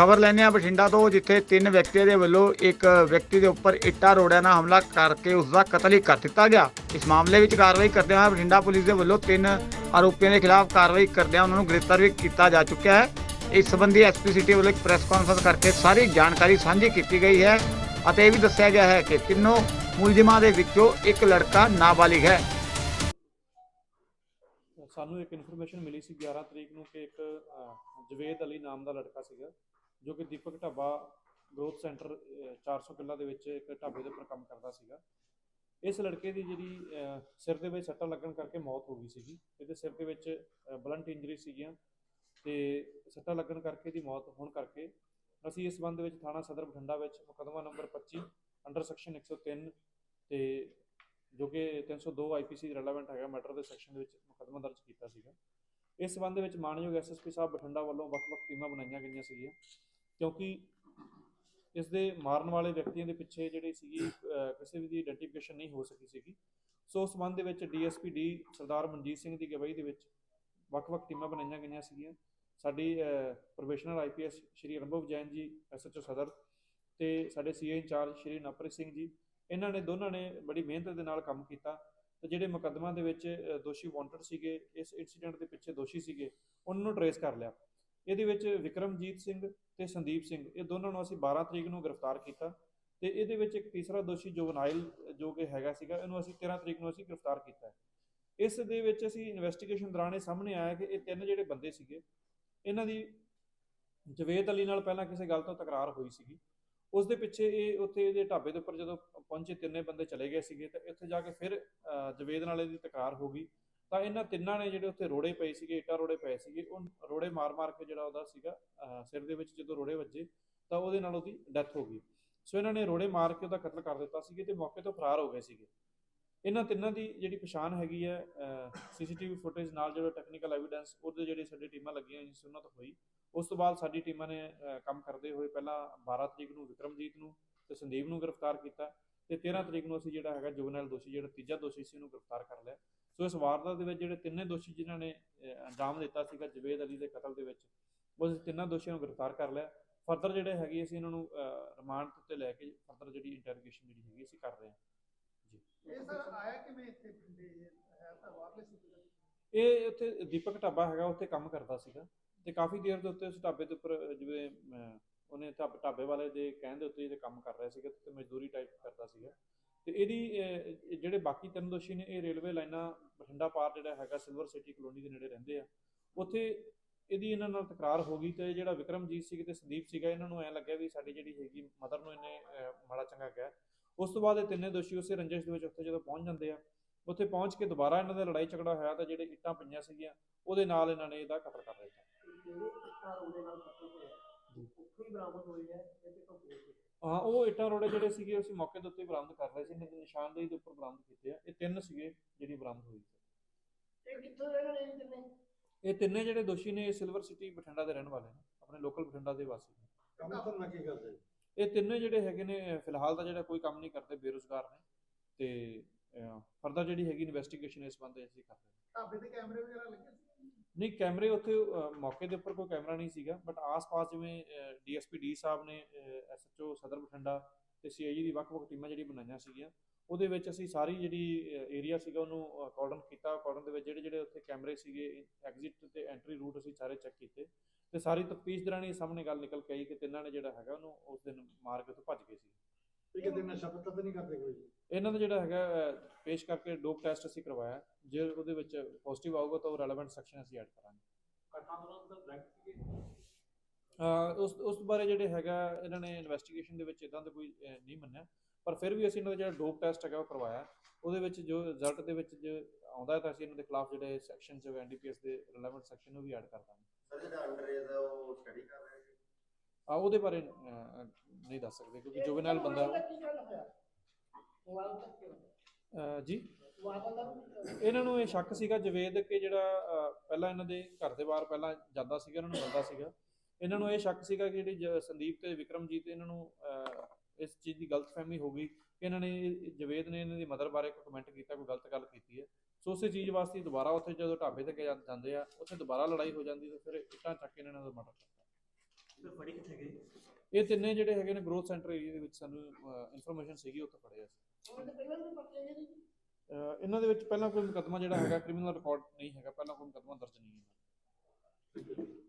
ਖਬਰ ਲੈਣੇ ਆ ਬਠਿੰਡਾ ਤੋਂ, ਜਿੱਥੇ ਤਿੰਨ ਵਿਅਕਤੀਆਂ ਦੇ ਵੱਲੋਂ ਇੱਕ ਵਿਅਕਤੀ ਦੇ ਉੱਪਰ ਇੱਟਾਂ, ਰੋੜਿਆਂ ਨਾਲ ਹਮਲਾ ਕਰਕੇ ਉਸ ਦਾ ਕਤਲ ਹੀ ਕਰ ਦਿੱਤਾ ਗਿਆ। ਇਸ ਮਾਮਲੇ ਵਿੱਚ ਕਾਰਵਾਈ ਕਰਦੇ ਹੋਏ ਬਠਿੰਡਾ ਪੁਲਿਸ ਦੇ ਵੱਲੋਂ ਤਿੰਨ ਆਰੋਪੀਆਂ ਦੇ ਖਿਲਾਫ ਕਾਰਵਾਈ ਕਰਦਿਆਂ ਉਹਨਾਂ ਨੂੰ ਗ੍ਰਿਫਤਾਰ ਵੀ ਕੀਤਾ ਜਾ ਚੁੱਕਿਆ ਹੈ। ਇਸ ਸੰਬੰਧੀ ਐਸਪੀ ਸਿਟੀ ਵੱਲੋਂ ਇੱਕ ਪ੍ਰੈਸ ਕਾਨਫਰੰਸ ਕਰਕੇ ਸਾਰੀ ਜਾਣਕਾਰੀ ਸਾਂਝੀ ਕੀਤੀ ਗਈ ਹੈ ਅਤੇ ਇਹ ਵੀ ਦੱਸਿਆ ਗਿਆ ਹੈ ਕਿ ਤਿੰਨੋਂ ਮੁਲਜ਼ਮਾਂ ਦੇ ਵਿੱਚੋਂ ਇੱਕ ਲੜਕਾ ਨਾਬਾਲਿਗ ਹੈ। ਸਾਨੂੰ ਇੱਕ ਇਨਫੋਰਮੇਸ਼ਨ ਮਿਲੀ ਸੀ 11 ਤਰੀਕ ਨੂੰ ਕਿ ਇੱਕ ਜਵੇਦ ਅਲੀ ਨਾਮ ਦਾ ਲੜਕਾ ਸੀਗਾ। ਜੋ ਕਿ ਦੀਪਕ ਢਾਬਾ ਗਰੋਥ ਸੈਂਟਰ ਅਹ, 400 ਕਿੱਲਾ ਦੇ ਵਿੱਚ ਇੱਕ ਢਾਬੇ ਦੇ ਉੱਪਰ ਕੰਮ ਕਰਦਾ ਸੀਗਾ। ਇਸ ਲੜਕੇ ਦੀ ਜਿਹੜੀ ਸਿਰ ਦੇ ਵਿੱਚ ਸੱਟਾਂ ਲੱਗਣ ਕਰਕੇ ਮੌਤ ਹੋ ਗਈ ਸੀਗੀ। ਇਹਦੇ ਸਿਰ ਦੇ ਵਿੱਚ ਬਲੰਟ ਇੰਜਰੀ ਸੀਗੀਆਂ ਤੇ ਸੱਟਾਂ ਲੱਗਣ ਕਰਕੇ ਦੀ ਮੌਤ ਹੋਣ ਕਰਕੇ ਅਸੀਂ ਇਸ ਸੰਬੰਧ ਵਿੱਚ ਥਾਣਾ ਸਦਰ ਬਠਿੰਡਾ ਵਿੱਚ ਮੁਕੱਦਮਾ ਨੰਬਰ 25 ਅੰਡਰ ਸੈਕਸ਼ਨ 103 ਤੇ ਜੋ ਕਿ 302 ਆਈਪੀਸੀ ਰੈਲੇਵੈਂਟ ਹੈਗਾ ਮੈਟਰ ਦੇ ਸੈਕਸ਼ਨ ਦੇ ਵਿੱਚ ਮੁਕੱਦਮਾ ਦਰਜ ਕੀਤਾ ਸੀਗਾ। ਇਸ ਸੰਬੰਧ ਵਿੱਚ ਮਾਨਯੋਗ ਐਸਐਸਪੀ ਸਾਹਿਬ ਬਠਿੰਡਾ ਵੱਲੋਂ ਵੱਖ-ਵੱਖ ਟੀਮਾਂ ਬਣਾਈਆਂ ਗਈਆਂ ਸੀਗੀਆਂ, ਕਿਉਂਕਿ ਇਸ ਦੇ ਮਾਰਨ ਵਾਲੇ ਵਿਅਕਤੀਆਂ ਦੇ ਪਿੱਛੇ ਜਿਹੜੀ ਸੀਗੀ ਕਿਸੇ ਵੀ ਦੀ ਆਇਡੈਂਟੀਫਿਕੇਸ਼ਨ ਨਹੀਂ ਹੋ ਸਕੀ ਸੀਗੀ। ਸੋ ਉਸ ਸੰਬੰਧ ਦੇ ਵਿੱਚ ਡੀਐਸਪੀ ਡੀ ਸਰਦਾਰ ਮਨਜੀਤ ਸਿੰਘ ਦੀ ਅਗਵਾਈ ਦੇ ਵਿੱਚ ਵੱਖ-ਵੱਖ ਟੀਮਾਂ ਬਣਾਈਆਂ ਗਈਆਂ ਸੀਗੀਆਂ। ਸਾਡੀ professional IPS Shri Anubhav Jain ji SHO Sadar ਤੇ ਸਾਡੇ ਸੀਏ ਇੰਚਾਰਜ ਸ਼੍ਰੀ ਨਪ੍ਰੀਤ ਸਿੰਘ ਜੀ, ਇਹਨਾਂ ਨੇ ਦੋਨਾਂ ਨੇ ਬੜੀ ਮਿਹਨਤ ਦੇ ਨਾਲ ਕੰਮ ਕੀਤਾ। ਤੇ ਜਿਹੜੇ ਮੁਕੱਦਮਾ ਦੇ ਵਿੱਚ ਦੋਸ਼ੀ ਵਾਂਟਡ ਸੀਗੇ, ਇਸ ਇਨਸੀਡੈਂਟ ਦੇ ਪਿੱਛੇ ਦੋਸ਼ੀ ਸੀਗੇ, ਉਹਨਾਂ ਨੂੰ ਟਰੇਸ ਕਰ ਲਿਆ। ਇਹਦੇ ਵਿੱਚ ਵਿਕਰਮਜੀਤ ਸਿੰਘ ਤੇ ਸੰਦੀਪ ਸਿੰਘ, ਇਹ ਦੋਨਾਂ ਨੂੰ ਅਸੀਂ 12 ਤਰੀਕ ਨੂੰ ਗ੍ਰਿਫਤਾਰ ਕੀਤਾ ਤੇ ਇਹਦੇ ਵਿੱਚ ਇੱਕ ਤੀਸਰਾ ਦੋਸ਼ੀ ਜੋਗਨਾਇਲ ਜੋ ਕਿ ਹੈਗਾ ਸੀਗਾ, ਇਹਨੂੰ ਅਸੀਂ 13 ਤਰੀਕ ਨੂੰ ਅਸੀਂ ਗ੍ਰਿਫਤਾਰ ਕੀਤਾ ਇਸ ਦੇ ਵਿੱਚ ਅਸੀਂ ਇਨਵੈਸਟੀਗੇਸ਼ਨ ਦੌਰਾਨ ਇਹ ਸਾਹਮਣੇ ਆਇਆ ਕਿ ਇਹ ਤਿੰਨ ਜਿਹੜੇ ਬੰਦੇ ਸੀਗੇ, ਇਹਨਾਂ ਦੀ ਜਵੇਦ ਅਲੀ ਨਾਲ ਪਹਿਲਾਂ ਕਿਸੇ ਗੱਲ ਤੋਂ ਤਕਰਾਰ ਹੋਈ ਸੀਗੀ। ਉਸ ਦੇ ਪਿੱਛੇ ਇਹ ਉੱਥੇ ਇਹਦੇ ਢਾਬੇ ਦੇ ਉੱਪਰ ਜਦੋਂ ਪਹੁੰਚੇ, ਤਿੰਨੇ ਬੰਦੇ ਚਲੇ ਗਏ ਸੀਗੇ ਤਾਂ ਇੱਥੇ ਜਾ ਕੇ ਫਿਰ ਜਵੇਦ ਨਾਲ ਇਹਦੀ ਤਕਰਾਰ ਹੋ ਗਈ। ਤਾਂ ਇਹਨਾਂ ਤਿੰਨਾਂ ਨੇ ਜਿਹੜੇ ਉੱਥੇ ਰੋੜੇ ਪਏ ਸੀਗੇ, ਇੱਟਾਂ ਰੋੜੇ ਪਏ ਸੀਗੇ, ਉਹ ਰੋੜੇ ਮਾਰ-ਮਾਰ ਕੇ ਜਿਹੜਾ ਉਹਦਾ ਸੀਗਾ ਸਿਰ ਦੇ ਵਿੱਚ ਜਦੋਂ ਰੋੜੇ ਵੱਜੇ, ਤਾਂ ਉਹਦੇ ਨਾਲ ਉਹਦੀ ਡੈਥ ਹੋ ਗਈ। ਸੋ ਇਹਨਾਂ ਨੇ ਰੋੜੇ ਮਾਰ ਕੇ ਉਹਦਾ ਕਤਲ ਕਰ ਦਿੱਤਾ ਸੀਗੇ ਤੇ ਮੌਕੇ ਤੋਂ ਫਰਾਰ ਹੋ ਗਏ ਸੀਗੇ। ਇਹਨਾਂ ਤਿੰਨਾਂ ਦੀ ਜਿਹੜੀ ਪਛਾਣ ਹੈਗੀ ਹੈ ਸੀਸੀਟੀਵੀ ਫੁਟੇਜ ਨਾਲ ਜਿਹੜਾ ਟੈਕਨੀਕਲ ਐਵੀਡੈਂਸ ਉਹਦੇ ਜਿਹੜੇ ਸਾਡੀ ਟੀਮਾਂ ਲੱਗੀਆਂ ਹੋਈਆਂ ਸੀ, ਉਹਨਾਂ ਤੋਂ ਹੋਈ। ਉਸ ਤੋਂ ਬਾਅਦ ਸਾਡੀ ਟੀਮਾਂ ਨੇ ਕੰਮ ਕਰਦੇ ਹੋਏ ਪਹਿਲਾਂ 12 ਤਰੀਕ ਨੂੰ ਵਿਕਰਮਜੀਤ ਨੂੰ ਤੇ ਸੰਦੀਪ ਨੂੰ ਗ੍ਰਿਫਤਾਰ ਕੀਤਾ ਤੇ 13 ਤਰੀਕ ਨੂੰ ਅਸੀਂ ਜਿਹੜਾ ਹੈਗਾ ਜੁਵਨੈਲ ਦੋਸ਼ੀ ਜਿਹੜਾ ਤੀਜਾ ਦੋਸ਼ੀ ਸੀ ਉਹਨੂੰ ਗ੍ਰਿਫਤਾਰ ਕਰ ਲਿਆ। ਸੋ ਇਸ ਵਾਰਦਾਤ ਦੇ ਵਿੱਚ ਜਿਹੜੇ ਤਿੰਨੇ ਦੋਸ਼ੀ ਜਿਨ੍ਹਾਂ ਨੇ ਅੰਜਾਮ ਦਿੱਤਾ ਸੀਗਾ ਜਵੇਦ ਅਲੀ ਦੇ ਕਤਲ ਦੇ ਵਿੱਚ ਉਹ ਅਸੀਂ ਤਿੰਨਾਂ ਦੋਸ਼ੀਆਂ ਨੂੰ ਗ੍ਰਿਫਤਾਰ ਕਰ ਲਿਆ। ਫਰਦਰ ਜਿਹੜੇ ਹੈਗੇ ਅਸੀਂ ਇਹਨਾਂ ਨੂੰ ਰਿਮਾਂਡ ਉੱਤੇ ਲੈ ਕੇ ਫਰਦਰ ਜਿਹੜੀ ਇੰਟਰੋਗੇਸ਼ਨ ਜਿਹੜੀ ਹੈਗੀ ਅਸੀਂ ਕਰ ਰਹੇ ਹਾਂ। ਇਹ ਸਰ ਆਇਆ ਕਿਵੇਂ ਇੱਥੇ ਪਿੰਡੇ ਹੈ ਤਾਂ ਸਿੱਧੇ ਇਹ ਉੱਥੇ ਦੀਪਕ ਢਾਬਾ ਹੈਗਾ ਉੱਥੇ ਕੰਮ ਕਰਦਾ ਸੀਗਾ। ਤੇ ਕਾਫੀ ਦੇਰ ਦੇ ਉੱਤੇ ਉਸ ਢਾਬੇ ਦੇ ਉੱਪਰ ਜਿਵੇਂ ਉਹਨੇ ਢਾਬ- ਢਾਬੇ ਵਾਲੇ ਦੇ ਕਹਿਣ ਦੇ ਉੱਤੇ ਜਿਹੜੇ ਕੰਮ ਕਰ ਰਿਹਾ ਸੀਗਾ ਤੇ ਮਜ਼ਦੂਰੀ ਟਾਈਪ ਕਰਦਾ ਸੀਗਾ। ਤੇ ਇਹਦੀ ਅਹ, ਜਿਹੜੇ ਬਾਕੀ ਤਿੰਨ ਦੋਸ਼ੀ ਨੇ ਇਹ ਰੇਲਵੇ ਲਾਈਨਾਂ ਬਠਿੰਡਾ ਪਾਰ ਜਿਹੜਾ ਹੈਗਾ ਸਿਲਵਰ ਸਿਟੀ ਕਲੋਨੀ ਦੇ ਨੇੜੇ ਰਹਿੰਦੇ ਆ। ਉੱਥੇ ਇਹਦੀ ਇਹਨਾਂ ਨਾਲ ਤਕਰਾਰ ਹੋ ਗਈ ਤੇ ਜਿਹੜਾ ਵਿਕਰਮਜੀਤ ਸੀ ਤੇ ਸੰਦੀਪ ਸੀਗਾ ਇਹਨਾਂ ਨੂੰ ਐ ਲੱਗਿਆ ਵੀ ਸਾਡੀ ਜਿਹੜੀ ਹੈਗੀ ਮਦਰ ਨੂੰ ਇਹਨੇ ਅਹ, ਮਾੜਾ ਚੰਗਾ ਕਿਹਾ। ਉਸ ਤੋਂ ਬਾਅਦ ਇਹ ਤਿੰਨੇ ਦੋਸ਼ੀ ਉਸੇ ਰੰਜਿਸ਼ ਦੇ ਵਿੱਚ ਉੱਥੇ ਜਦੋਂ ਪਹੁੰਚ ਜਾਂਦੇ ਆ ਉੱਥੇ ਪਹੁੰਚ ਕੇ ਦੁਬਾਰਾ ਇਹਨਾਂ ਦਾ ਲੜਾਈ ਝਗੜਾ ਹੋਇਆ ਤਾਂ ਜਿਹੜੇ ਇੱਟਾਂ ਪਈਆਂ ਸੀਗੀਆਂ ਉਹਦੇ ਨਾਲ ਇਹਨਾਂ ਨੇ ਇਹਦਾ ਕਤਲ ਕਰ ਦਿੱਤਾ। ਜਿਹੜੇ ਇੱਟਾਂ ਰੋੜੇ ਨਾਲ ਕਤਲ ਹੋਇਆ ਉੱਥੇ ਹੀ ਬਰਾਮਦ ਹੋਈ ਹੈ ਇਹ ਤੇ ਕੋਈ ਹਾਂ ਉਹ ਇੱਟਾਂ ਰੋੜੇ ਜਿਹੜੇ ਸੀਗੇ ਅਸੀਂ ਮੌਕੇ ਦੇ ਉੱਤੇ ਹੀ ਬਰਾਮਦ ਕਰ ਰਹੇ ਸੀ ਇਹਨਾਂ ਦੀ ਨਿਸ਼ਾਨਦੇਹੀ ਦੇ ਉੱਪਰ ਬਰਾਮਦ ਕੀਤੇ ਆ। ਇਹ ਤਿੰਨ ਸੀਗੇ ਜਿਹੜੀ ਬਰਾਮਦ ਹੋਈ ਸੀ। ਇਹ ਕਿੱਥੋਂ ਦੇ ਰਹਿਣ ਵਾਲੇ ਨੇ ਇਹ ਤਿੰਨੇ ਜਿਹੜੇ ਦੋਸ਼ੀ ਨੇ ਸਿਲਵਰ ਸਿਟੀ ਬਠਿੰਡਾ ਦੇ ਰਹਿਣ ਵਾਲੇ ਨੇ ਆਪਣੇ ਲੋਕਲ ਬਠਿੰਡਾ ਦੇ ਵਾਸੀ ਨੇ। ਕੰਮ ਕਰਨਾ ਕੀ ਕਰਦੇ? ਇਹ ਤਿੰਨੇ ਜਿਹੜੇ ਹੈਗੇ ਨੇ ਫਿਲਹਾਲ ਤਾਂ ਜਿਹੜਾ ਕੋਈ ਕੰਮ ਨਹੀਂ ਕਰਦੇ ਬੇਰੁਜ਼ਗਾਰ ਨੇ ਤੇ ਫਰਦਰ ਜਿਹੜੀ ਹੈਗੀ ਇਨਵੈਸਟੀਗੇਸ਼ਨ ਇਸ ਬੰਦੇ ਅਸੀਂ ਕਰ ਰਹੇ ਢਾਬੇ ਤੇ ਕੈਮਰੇ ਵਗੈਰਾ ਲੱਗੇ ਸੀ? ਨਹੀਂ ਕੈਮਰੇ ਉੱਥੇ ਮੌਕੇ ਦੇ ਉੱਪਰ ਕੋਈ ਕੈਮਰਾ ਨਹੀਂ ਸੀਗਾ ਬਟ ਆਸ-ਪਾਸ ਜਿਵੇਂ ਡੀਐਸਪੀ ਡੀ ਸਾਹਿਬ ਨੇ ਐਸਐਚਓ ਸਦਰ ਬਠਿੰਡਾ ਤੇ ਸੀਆਈਜੀ ਦੀ ਵੱਖ-ਵੱਖ ਟੀਮਾਂ ਜਿਹੜੀ ਬਣਾਈਆਂ ਸੀਗੀਆਂ ਉਹਦੇ ਵਿੱਚ ਅਸੀਂ ਸਾਰੀ ਜਿਹੜੀ ਏਰੀਆ ਸੀਗਾ ਉਹਨੂੰ ਕਾਰਡਨ ਕੀਤਾ ਕਾਰਡਨ ਦੇ ਵਿੱਚ ਜਿਹੜੇ ਜਿਹੜੇ ਉੱਥੇ ਕੈਮਰੇ ਸੀਗੇ ਐਗਜ਼ਿਟ ਤੇ ਐਂਟਰੀ ਰੂਟ ਅਸੀਂ ਸਾਰੇ ਚੈੱਕ ਕੀਤੇ ਤੇ ਸਾਰੀ ਤਫਤੀਸ਼ ਦੌਰਾਨ ਇਹ ਸਾਹਮਣੇ ਗੱਲ ਨਿਕਲ ਕੇ ਆਈ ਕਿ ਤਿੰਨਾਂ ਨੇ ਜਿਹੜਾ ਹੈਗਾ ਉਹਨੂੰ ਉਸ ਦਿਨ ਮਾਰ ਕੇ ਉੱਥੋਂ ਭੱਜ ਗਏ ਸੀ। ਇਹ ਕਿਤੇ ਨਸ਼ਾ ਪੱਤਾ ਤਾਂ ਨਹੀਂ ਕਰਦੇ ਕੋਈ ਇਹਨਾਂ ਦਾ ਜਿਹੜਾ ਹੈਗਾ ਅਹ, ਪੇਸ਼ ਕਰਕੇ ਡੋਪ ਟੈਸਟ ਅਸੀਂ ਕਰਵਾਇਆ। ਜੇ ਉਹਦੇ ਵਿੱਚ ਪੋਜ਼ਿਟਿਵ ਆਊਗਾ ਤਾਂ ਉਹ ਰੈਲੇਵੈਂਟ ਸੈਕਸ਼ਨ ਅਸੀਂ ਐਡ ਕਰਾਂਗੇ। ਘਟਨਾ ਦੌਰਾਨ ਤਾਂ ਬੈਂਕ ਸੀਗੇ। ਅਹ ਉਸ ਉਸ ਬਾਰੇ ਜਿਹੜੇ ਹੈਗਾ ਇਹਨਾਂ ਨੇ ਇਨਵੈਸਟੀਗੇਸ਼ਨ ਦੇ ਵਿੱਚ ਇਦਾਂ ਦਾ ਕੋਈ ਅਹ, ਨਹੀਂ ਮੰਨਿਆ। ਪਰ ਫਿਰ ਵੀ ਅਸੀਂ ਇਹਨਾਂ ਦਾ ਜਿਹੜਾ ਡੋਪ ਟੈਸਟ ਹੈਗਾ ਉਹ ਕਰਵਾਇਆ। ਉਹਦੇ ਵਿੱਚ ਜੋ ਰਿਜ਼ਲਟ ਦੇ ਵਿੱਚ ਜੋ ਆਉਂਦਾ ਹੈ ਤਾਂ ਅਸੀਂ ਇਹਨਾਂ ਦੇ ਖਿਲਾਫ ਜਿਹੜੇ ਸੈਕਸ਼ਨ ਚ ਐਨਡੀਪੀਐਸ ਦੇ ਰਿਲੇਵੈਂਟ ਸੈਕਸ਼ਨ ਨੂੰ ਵੀ ਐਡ ਕਰ ਦਾਂਗੇ। ਸਰ ਜਿਹੜਾ ਅੰਡਰ ਏਜ ਹੈ ਉਹ ਸਟੱਡੀ ਕਰ ਰਿਹਾ ਆ ਉਹਦੇ ਬਾਰੇ ਅਹ, ਨਹੀਂ ਦੱਸ ਸਕਦੇ ਕਿਉਂਕਿ ਜੁਵੈਨਲ ਬੰਦਾ ਅਹ, ਜੀ? ਇਹਨਾਂ ਨੂੰ ਇਹ ਸ਼ੱਕ ਸੀਗਾ ਜਵੇਦ ਕਿ ਜਿਹੜਾ ਅਹ, ਪਹਿਲਾਂ ਇਹਨਾਂ ਦੇ ਘਰ ਦੇ ਬਾਹਰ ਪਹਿਲਾਂ ਜਾਂਦਾ ਸੀਗਾ ਇਹਨਾਂ ਨੂੰ ਮਿਲਦਾ ਸੀਗਾ। ਇਹਨਾਂ ਨੂੰ ਇਹ ਸ਼ੱਕ ਸੀਗਾ ਕਿ ਜਿਹੜੀ ਜ- ਸੰਦੀਪ ਤੇ ਵਿਕਰਮਜੀਤ ਇਹਨਾਂ ਨੂੰ ਅਹ, ਇਸ ਚੀਜ਼ ਦੀ ਗਲਤਫਹਿਮੀ ਹੋ ਗਈ ਕਿ ਇਹਨਾਂ ਨੇ ਜਵੇਦ ਨੇ ਇਹਨਾਂ ਦੀ ਮਦਰ ਬਾਰੇ ਕੋਈ ਕਮੈਂਟ ਕੀਤਾ ਕੋਈ ਗਲਤ ਗੱਲ ਕੀਤੀ ਹੈ। ਸੋ ਉਸੇ ਚੀਜ਼ ਵਾਸਤੇ ਦੁਬਾਰਾ ਉੱਥੇ ਜਦੋਂ ਢਾਬੇ ਤੇ ਗਏ ਜਾਂਦੇ ਆ ਉੱਥੇ ਦੁਬਾਰਾ ਲੜਾਈ ਹੋ ਜਾਂਦੀ ਤੇ ਫਿਰ ਇੱਟਾਂ ਚੱਕ ਕੇ ਇਹਨਾਂ ਦਾ ਮਰਡਰ ਫੜੀ ਕਿੱਥੇ ਗਏ? ਇਹ ਤਿੰਨੇ ਜਿਹੜੇ ਹੈਗੇ ਨੇ ਗਰੋਥ ਸੈਂਟਰ ਏਰੀਆ ਦੇ ਵਿੱਚ ਸਾਨੂੰ ਇਨਫੋਰਮੇਸ਼ਨ ਸੀਗੀ ਉੱਥੇ ਫੜੇ ਅਸੀਂ ਅਹ ਇਹਨਾਂ ਦੇ ਵਿੱਚ ਪਹਿਲਾਂ ਕੋਈ ਮੁਕੱਦਮਾ ਜਿਹੜਾ ਹੈਗਾ ਕ੍ਰਿਮੀਨਲ ਰਿਕਾਰਡ ਨਹੀਂ ਹੈਗਾ ਪਹਿਲਾਂ ਕੋਈ ਮੁਕੱਦਮਾ ਦਰਜ ਨਹੀਂ ਹੈ।